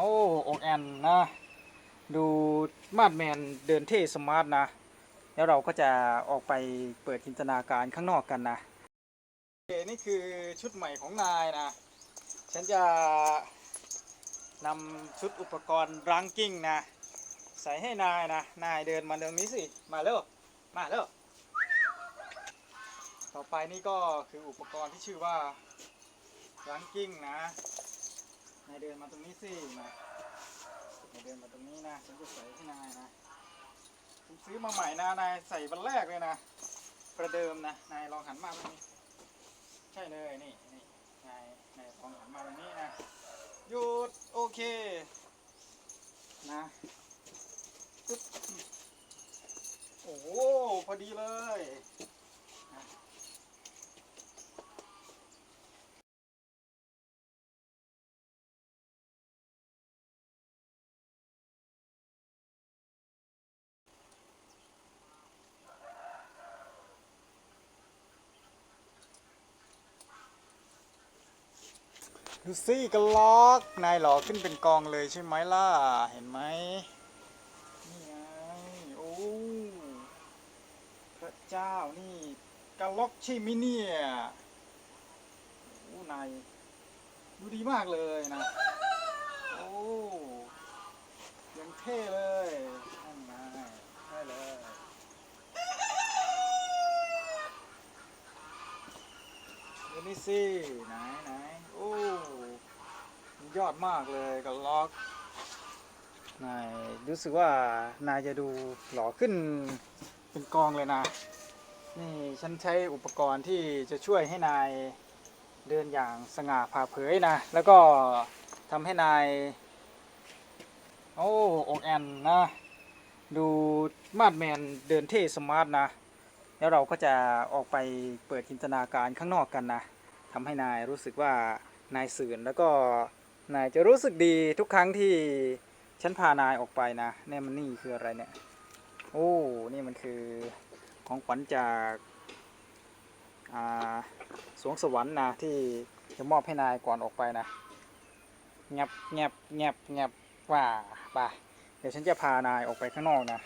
อ้อกแอนนะ ดูมาดแมนเดินเท่สมาร์ทนะ แล้วเราก็จะออกไปเปิดจินตนาการข้างนอกกันนะโอเคนี่คือชุดใหม่ของนายนะ ฉันจะนำชุดอุปกรณ์รังกิ้งนะ ใส่ให้นายนะ นายเดินมาตรงนี้สิ มาเร็ว มาเร็ว ต่อไปนี่ก็คืออุปกรณ์ที่ชื่อว่ารังกิ้งนะ นายเดินมาตรงนี้สิมานายเดินมาตรงนี้นะฉันจะใส่ให้นายนะซื้อมาใหม่นะนายใส่วันแรกเลยนะประเดิมนะนายลองหันมาตรงนี้ใช่เลยนี่นี่นายนายลองหันมาตรงนี้นะหยุดโอเคนะปึ๊บโอ้โหพอดีเลย ดูสิกระล็อก นายหล่อขึ้นเป็นกองเลยใช่ไหมล่ะ เห็นไหมนี่ไงโอ้พระเจ้านี่กระล็อกใช่ไหมเนี่ยโอ้นายดูดีมากเลยนะ โอ้ยังเท่เลยนั่นไงใช่เลยดูนี่สิไหนไหนโอ้ ยอดมากเลยกับล็อกนายรู้สึกว่านายจะดูหล่อขึ้นเป็นกองเลยนะ นี่ฉันใช้อุปกรณ์ที่จะช่วยให้นายเดินอย่างสง่าผ่าเผยนะ แล้วก็ทำให้นาย โอ้อกแอนนะ ดูมาดแมนเดินเท่สมาร์ทนะ แล้วเราก็จะออกไปเปิดจินตนาการข้างนอกกันนะทำให้นายรู้สึกว่านายสื่นแล้วก็ นายจะรู้สึกดีทุกครั้งที่ฉันพานายออกไปนะเนี่ยมันนี่คืออะไรเนี่ย โอ้นี่มันคือของขวัญจากอ่าสวงสวรรค์นะที่จะมอบให้นายก่อนออกไปนะแงบแงบแงบแงบว่าไปเดี๋ยวฉันจะพานายออกไปข้างนอกนะ